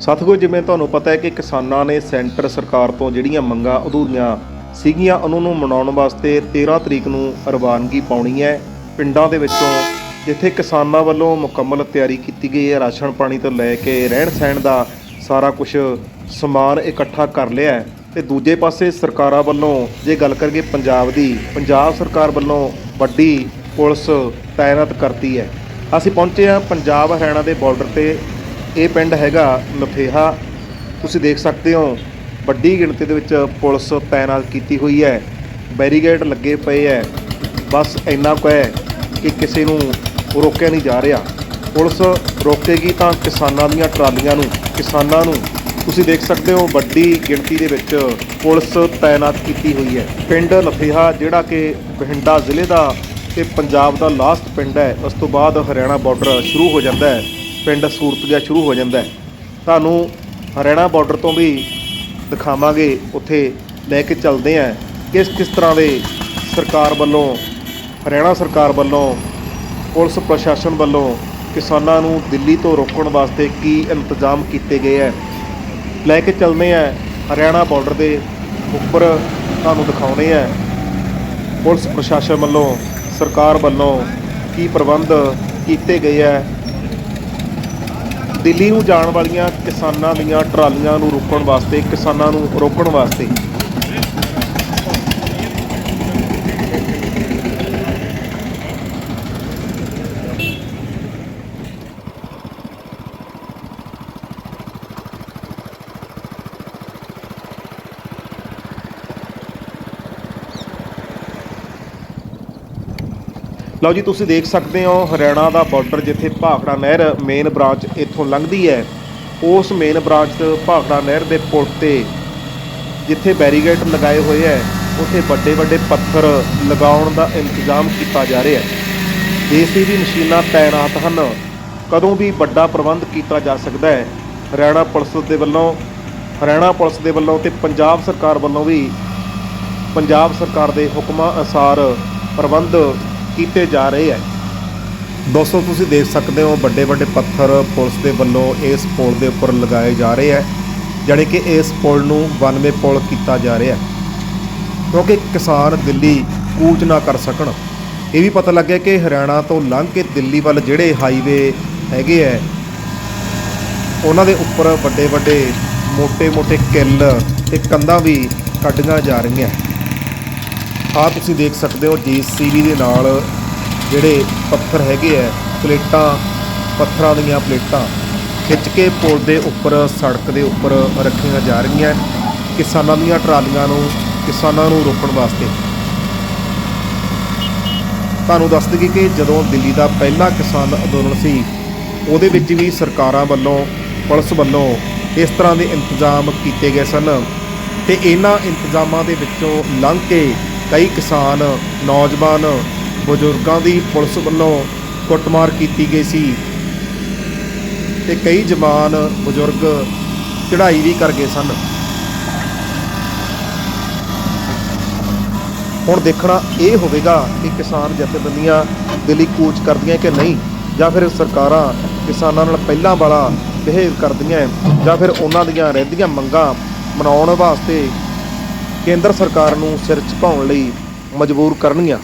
ਸਾਥੀਓ, ਜਿਵੇਂ ਤੁਹਾਨੂੰ ਪਤਾ ਹੈ ਕਿ ਕਿਸਾਨਾਂ ਨੇ ਸੈਂਟਰ ਸਰਕਾਰ ਤੋਂ ਜਿਹੜੀਆਂ ਮੰਗਾਂ ਅਧੂਰੀਆਂ ਸੀਗੀਆਂ, ਉਹਨਾਂ ਨੂੰ ਮਨਾਉਣ ਵਾਸਤੇ 13 ਤਰੀਕ ਨੂੰ ਰਵਾਨਗੀ ਪਾਉਣੀ ਹੈ। ਪਿੰਡਾਂ ਦੇ ਵਿੱਚੋਂ ਜਿੱਥੇ ਕਿਸਾਨਾਂ ਵੱਲੋਂ ਮੁਕੰਮਲ ਤਿਆਰੀ ਕੀਤੀ ਗਈ ਹੈ, ਰਾਸ਼ਨ ਪਾਣੀ ਤੋਂ ਲੈ ਕੇ ਰਹਿਣ ਸਹਿਣ ਦਾ ਸਾਰਾ ਕੁਝ ਸਮਾਨ ਇਕੱਠਾ ਕਰ ਲਿਆ ਹੈ। ਤੇ ਦੂਜੇ ਪਾਸੇ ਸਰਕਾਰਾਂ ਵੱਲੋਂ ਜੇ ਗੱਲ ਕਰੀਏ ਪੰਜਾਬ ਦੀ, ਪੰਜਾਬ ਸਰਕਾਰ ਵੱਲੋਂ ਵੱਡੀ ਪੁਲਿਸ ਤਾਇਨਾਤ ਕਰਤੀ ਹੈ। ਅਸੀਂ ਪਹੁੰਚੇ ਹਾਂ ਪੰਜਾਬ ਹਰਿਆਣਾ ਦੇ ਬਾਰਡਰ ਤੇ। ਇਹ ਪਿੰਡ ਹੈਗਾ ਲਫੇਹਾ ਤੁਸੀਂ ਦੇਖ ਸਕਦੇ ਹੋ, ਵੱਡੀ ਗਿਣਤੀ ਦੇ ਵਿੱਚ ਪੁਲਿਸ ਤਾਇਨਾਤ ਕੀਤੀ ਹੋਈ ਹੈ। ਬੈਰੀਗੇਡ ਲੱਗੇ ਪਏ ਹੈ। ਬਸ ਇੰਨਾ ਕੁ ਹੈ ਕਿ ਕਿਸੇ ਨੂੰ ਰੋਕਿਆ ਨਹੀਂ ਜਾ ਰਿਹਾ। ਪੁਲਿਸ ਰੋਕੇਗੀ ਤਾਂ ਕਿਸਾਨਾਂ ਦੀਆਂ ਟਰਾਲੀਆਂ ਨੂੰ, ਕਿਸਾਨਾਂ ਨੂੰ। ਤੁਸੀਂ ਦੇਖ ਸਕਦੇ ਹੋ, ਵੱਡੀ ਗਿਣਤੀ ਦੇ ਵਿੱਚ ਪੁਲਿਸ ਤਾਇਨਾਤ ਕੀਤੀ ਹੋਈ ਹੈ। ਪਿੰਡ ਲਫੇਹਾ ਜਿਹੜਾ ਕਿ ਬਠਿੰਡਾ ਜ਼ਿਲ੍ਹੇ ਦਾ ਤੇ ਪੰਜਾਬ ਦਾ ਲਾਸਟ ਪਿੰਡ ਹੈ, ਉਸ ਤੋਂ ਬਾਅਦ ਹਰਿਆਣਾ ਬਾਰਡਰ ਸ਼ੁਰੂ ਹੋ ਜਾਂਦਾ ਹੈ। ਪਿੰਡ ਸੂਰਤਗਿਆ ਸ਼ੁਰੂ ਹੋ ਜਾਂਦਾ ਹੈ। ਤੁਹਾਨੂੰ ਹਰਿਆਣਾ ਬਾਰਡਰ ਤੋਂ ਵੀ ਦਿਖਾਵਾਂਗੇ, ਉੱਥੇ ਲੈ ਕੇ ਚੱਲਦੇ ਆਂ ਕਿਸ ਕਿਸ ਤਰ੍ਹਾਂ ਦੇ ਸਰਕਾਰ ਵੱਲੋਂ, ਹਰਿਆਣਾ ਸਰਕਾਰ ਵੱਲੋਂ, ਪੁਲਿਸ ਪ੍ਰਸ਼ਾਸਨ ਵੱਲੋਂ ਕਿਸਾਨਾਂ ਨੂੰ ਦਿੱਲੀ ਤੋਂ ਰੋਕਣ ਵਾਸਤੇ ਕੀ ਇੰਤਜ਼ਾਮ ਕੀਤੇ ਗਏ ਹੈ? ਲੈ ਕੇ ਚੱਲਦੇ ਆਂ ਹਰਿਆਣਾ ਬਾਰਡਰ ਦੇ ਉੱਪਰ, ਤੁਹਾਨੂੰ ਦਿਖਾਉਣੇ ਆ ਪੁਲਿਸ ਪ੍ਰਸ਼ਾਸਨ ਵੱਲੋਂ, ਸਰਕਾਰ ਵੱਲੋਂ ਕੀ ਪ੍ਰਬੰਧ ਕੀਤੇ ਗਏ ਹੈ? ਦਿੱਲੀ ਨੂੰ ਜਾਣ ਵਾਲੀਆਂ ਕਿਸਾਨਾਂ ਦੀਆਂ ਟਰਾਲੀਆਂ ਨੂੰ ਰੋਕਣ ਵਾਸਤੇ ਕਿਸਾਨਾਂ ਨੂੰ ਰੋਕਣ ਵਾਸਤੇ ਲਓ ਜੀ, ਤੁਸੀਂ ਦੇਖ ਸਕਦੇ ਹੋ, ਹਰਿਆਣਾ ਦਾ ਬਾਰਡਰ ਜਿੱਥੇ ਭਾਖੜਾ ਨਹਿਰ ਮੇਨ ਬ੍ਰਾਂਚ ਇੱਥੋਂ ਲੰਘਦੀ ਹੈ। ਉਸ ਮੇਨ ਬ੍ਰਾਂਚ ਭਾਖੜਾ ਨਹਿਰ ਦੇ ਪੁਲ ਤੇ ਜਿੱਥੇ ਬੈਰੀਗੇਡ ਲਗਾਏ ਹੋਏ ਹੈ, ਉੱਥੇ ਵੱਡੇ ਵੱਡੇ ਪੱਥਰ ਲਗਾਉਣ ਦਾ ਇੰਤਜ਼ਾਮ ਕੀਤਾ ਜਾ ਰਿਹਾ ਹੈ। ਜੀਸੀਬੀ ਮਸ਼ੀਨਾਂ ਤਾਇਨਾਤ ਹਨ। ਕਦੋਂ ਵੀ ਵੱਡਾ ਪ੍ਰਬੰਧ ਕੀਤਾ ਜਾ ਸਕਦਾ ਹੈ। ਹਰਿਆਣਾ ਪੁਲਿਸ ਦੇ ਵੱਲੋਂ, ਹਰਿਆਣਾ ਪੁਲਿਸ ਦੇ ਵੱਲੋਂ ਤੇ ਪੰਜਾਬ ਸਰਕਾਰ ਵੱਲੋਂ ਵੀ ਪੰਜਾਬ ਸਰਕਾਰ ਦੇ ਹੁਕਮਾਂ ਅਨੁਸਾਰ ਪ੍ਰਬੰਧ ਕੀਤੇ ਜਾ ਰਹੇ ਹੈ। ਦੋਸਤੋ, ਤੁਸੀਂ ਦੇਖ ਸਕਦੇ ਹੋ ਵੱਡੇ ਵੱਡੇ ਪੱਥਰ ਪੁਲਿਸ ਦੇ ਵੱਲੋਂ ਇਸ ਪੁਲ ਦੇ ਉੱਪਰ ਲਗਾਏ ਜਾ ਰਹੇ ਹੈ ਜਾਨੀ ਕਿ ਇਸ ਪੁਲ ਨੂੰ ਵਨਵੇ ਪੁਲ ਕੀਤਾ ਜਾ ਰਿਹਾ ਕਿਉਂਕਿ ਕਿਸਾਨ ਦਿੱਲੀ ਕੂਚ ਨਾ ਕਰ ਸਕਣ। ਇਹ ਵੀ ਪਤਾ ਲੱਗਿਆ ਕਿ ਹਰਿਆਣਾ ਤੋਂ ਲੰਘ ਕੇ ਦਿੱਲੀ ਵੱਲ ਜਿਹੜੇ ਹਾਈਵੇ ਹੈਗੇ ਐ ਉਹਨਾਂ ਦੇ ਉੱਪਰ ਵੱਡੇ ਵੱਡੇ ਮੋٹے ਮੋٹے ਕਿੱਲ ਤੇ ਕੰਧਾਂ ਵੀ ਕੱਢੀਆਂ ਜਾ ਰਹੀਆਂ। ਆ ਤੁਸੀਂ ਦੇਖ ਸਕਦੇ ਹੋ ਜੀਸੀਬੀ ਦੇ ਨਾਲ ਜਿਹੜੇ ਪੱਥਰ ਹੈਗੇ ਆ, ਪਲੇਟਾਂ, ਪੱਥਰਾਂ ਦੀਆਂ ਪਲੇਟਾਂ ਖਿੱਚ ਕੇ ਪੁਲ ਦੇ ਉੱਪਰ, ਸੜਕ ਦੇ ਉੱਪਰ ਰੱਖੀਆਂ ਜਾ ਰਹੀਆਂ ਕਿਸਾਨਾਂ ਦੀਆਂ ਟਰਾਲੀਆਂ ਨੂੰ, ਕਿਸਾਨਾਂ ਨੂੰ ਰੋਕਣ ਵਾਸਤੇ। ਤੁਹਾਨੂੰ ਦੱਸ ਦਈਏ ਕਿ ਜਦੋਂ ਦਿੱਲੀ ਦਾ ਪਹਿਲਾ ਕਿਸਾਨ ਅੰਦੋਲਨ ਸੀ, ਉਹਦੇ ਵਿੱਚ ਵੀ ਸਰਕਾਰਾਂ ਵੱਲੋਂ, ਪੁਲਿਸ ਵੱਲੋਂ ਇਸ ਤਰ੍ਹਾਂ ਦੇ ਇੰਤਜ਼ਾਮ ਕੀਤੇ ਗਏ ਸਨ ਤੇ ਇਹਨਾਂ ਇੰਤਜ਼ਾਮਾਂ ਦੇ ਵਿੱਚੋਂ ਲੰਘ ਕੇ ਕਈ ਕਿਸਾਨ, ਨੌਜਵਾਨ ਬਜ਼ੁਰਗਾਂ ਦੀ ਪੁਲਿਸ ਵੱਲੋਂ ਕੁੱਟਮਾਰ ਕੀਤੀ ਗਈ ਸੀ ਤੇ ਕਈ ਜਵਾਨ ਬਜ਼ੁਰਗ ਚੜ੍ਹਾਈ ਵੀ ਕਰ ਗਏ ਸਨ। ਹੁਣ ਦੇਖਣਾ ਇਹ ਹੋਵੇਗਾ ਕਿ ਕਿਸਾਨ ਜਥੇਬੰਦੀਆਂ ਦਿੱਲੀ ਕੂਚ ਕਰਦੀਆਂ ਕਿ ਨਹੀਂ, ਜਾਂ ਫਿਰ ਸਰਕਾਰਾਂ ਕਿਸਾਨਾਂ ਨਾਲ ਪਹਿਲਾਂ ਵਾਲਾ ਬਿਹੇਵ ਕਰਦੀਆਂ ਜਾਂ ਫਿਰ ਉਹਨਾਂ ਦੀਆਂ ਰਹਿੰਦੀਆਂ ਮੰਗਾਂ ਮਨਾਉਣ ਵਾਸਤੇ ਕੇਂਦਰ ਸਰਕਾਰ ਨੂੰ ਸਿਰ ਝੁਕਾਉਣ ਲਈ ਮਜਬੂਰ ਕਰਨਗੀਆਂ।